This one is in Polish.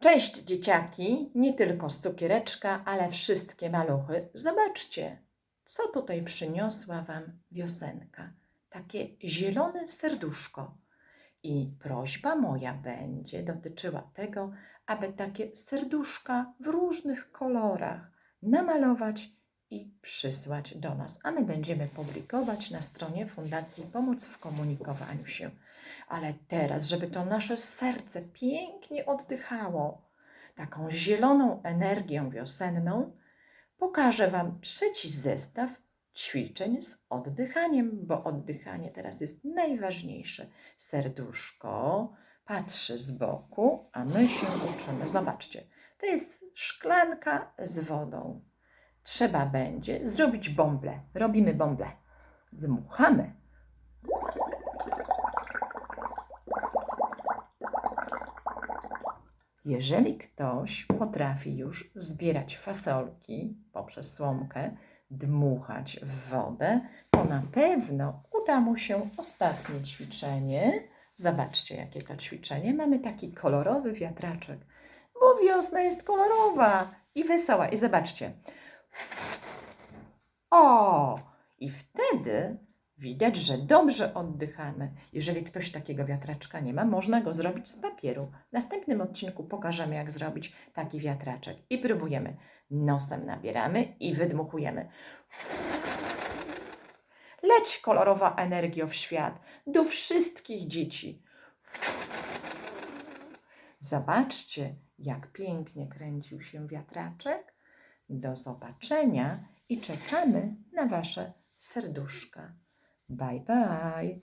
Cześć dzieciaki, nie tylko z cukiereczka, ale wszystkie maluchy. Zobaczcie, co tutaj przyniosła Wam wiosenka. Takie zielone serduszko. I prośba moja będzie dotyczyła tego, aby takie serduszka w różnych kolorach namalować i przysłać do nas, a my będziemy publikować na stronie Fundacji Pomoc w Komunikowaniu się. Ale teraz, żeby to nasze serce pięknie oddychało taką zieloną energią wiosenną, pokażę Wam trzeci zestaw ćwiczeń z oddychaniem, bo oddychanie teraz jest najważniejsze. Serduszko patrzy z boku, a my się uczymy. Zobaczcie, to jest szklanka z wodą. Trzeba będzie zrobić bąble. Robimy bąble. Dmuchamy. Jeżeli ktoś potrafi już zbierać fasolki poprzez słomkę, dmuchać w wodę, to na pewno uda mu się ostatnie ćwiczenie. Zobaczcie, jakie to ćwiczenie. Mamy taki kolorowy wiatraczek, bo wiosna jest kolorowa i wesoła. I zobaczcie. O! I wtedy widać, że dobrze oddychamy. Jeżeli ktoś takiego wiatraczka nie ma, można go zrobić z papieru. W następnym odcinku pokażemy, jak zrobić taki wiatraczek. I próbujemy. Nosem nabieramy i wydmuchujemy. Leć kolorowa energio w świat do wszystkich dzieci. Zobaczcie, jak pięknie kręcił się wiatraczek. Do zobaczenia i czekamy na Wasze serduszka. Bye bye.